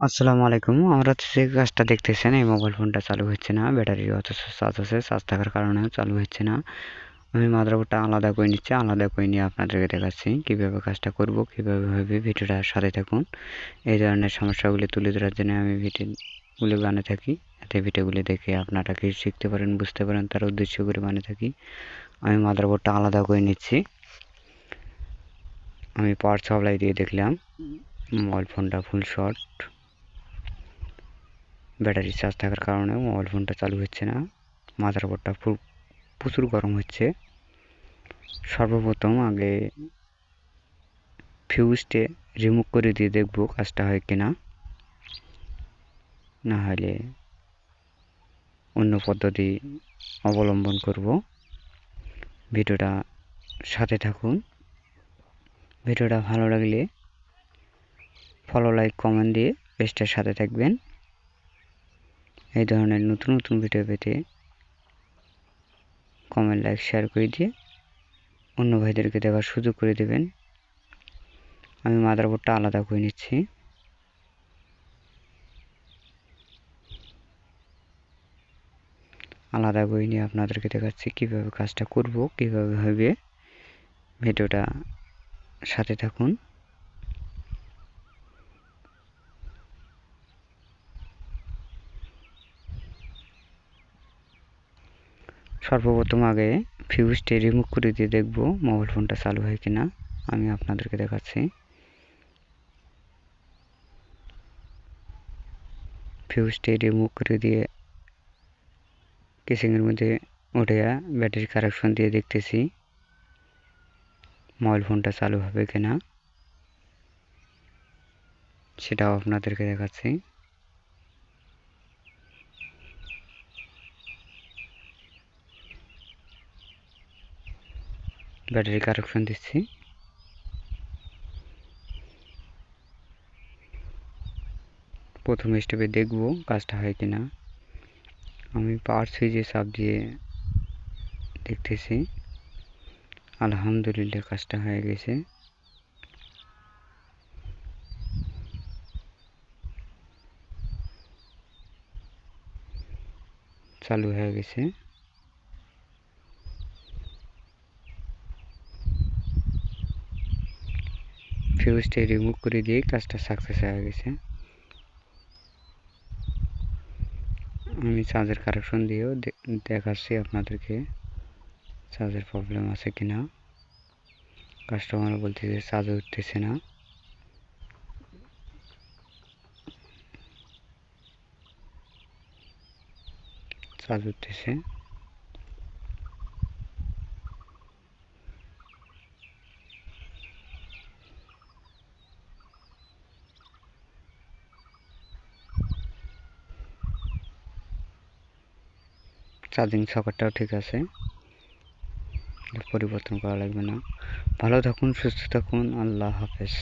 আসসালামু আলাইকুম। আমরা যে কাজটা দেখতেছেন এই মোবাইল ফোনটা চালু হচ্ছে না ব্যাটারি অথচ চার্জ আছে চার্জ থাকার কারণেও চালু হচ্ছে না। আমি মাদারবোর্ডটা আলাদা করে নিচ্ছি আলাদা করে নিয়ে আপনাদেরকে দেখাচ্ছি কীভাবে কাজটা করব কীভাবে হবে ভিডিওটার সাথে থাকুন। এই ধরনের সমস্যাগুলি তুলে ধরার জন্য আমি ভিডিওগুলি বানিয়ে থাকি এতে ভিডিওগুলি দেখে আপনারা কি শিখতে পারেন বুঝতে পারেন তার উদ্দেশ্য করে বানিয়ে থাকি। আমি মাদারবোর্ডটা আলাদা করে নিচ্ছি। আমি পাওয়ার সাপ্লাই দিয়ে দেখলাম। মোবাইল ফোনটা ফুল শর্ট ব্যাটারি চার্জ থাকার কারণে মোবাইল ফোনটা চালু হচ্ছে না। মাদারবোর্ডটা প্রচুর গরম হচ্ছে। সর্বপ্রথম আগে ফিউজটে রিমুভ করে দিয়ে দেখব কাজটা হয় কিনা। না হলে অন্য পদ্ধতি অবলম্বন করব। ভিডিওটা সাথে থাকুন। ভিডিওটা ভালো লাগলে ফলো লাইক কমেন্ট দিয়ে পেজটার সাথে থাকবেন। এই ধরনের নতুন নতুন ভিডিও পেতে কমেন্ট লাইক শেয়ার করে দিয়ে অন্য ভাইদেরকে দেখার সুযোগ করে দেবেন। আমি মাদারবোর্ডটা আলাদা করে নিচ্ছি। আলাদা করে নিয়ে আপনাদেরকে দেখাচ্ছি কীভাবে কাজটা করব, কীভাবে হবে। ভিডিওটা সাথে থাকুন। সর্বপ্রথম আগে ফিউজটি রিমুভ করে দিয়ে দেখব মোবাইল ফোনটা চালু হয় কিনা। আমি আপনাদেরকে দেখাচ্ছি। ফিউজটি রিমুভ করে দিয়ে কেসিংয়ের মধ্যে উঠে ব্যাটারি কারেকশন দিয়ে দেখতেছি মোবাইল ফোনটা চালু হবে কিনা। সেটাও আপনাদেরকে দেখাচ্ছি। ব্যাটারি কারেকশন দিচ্ছি। প্রথম স্টেপে দেখব কাজটা হয় কিনা। আমি পাওয়ার সুইচে চাপ দিয়ে দেখতেছি। আলহামদুলিল্লাহ কাজটা হয়ে গেছে। চালু হয়ে গেছে। ফিউজটি রিমুভ করে দিয়ে কাজটা সাকসেস হয়ে গেছে। আমি চার্জের কারেকশন দিয়েও দেখাচ্ছি আপনাদেরকে চার্জের প্রবলেম আছে কি না কাস্টমার বলতেছে চার্জ উঠতেছে না। চার্জ উঠতেছে। চার্জিং সকেটটাও ঠিক আছে। পরিবর্তন করা লাগবে না। ভালো থাকুন সুস্থ থাকুন আল্লাহ হাফেজ।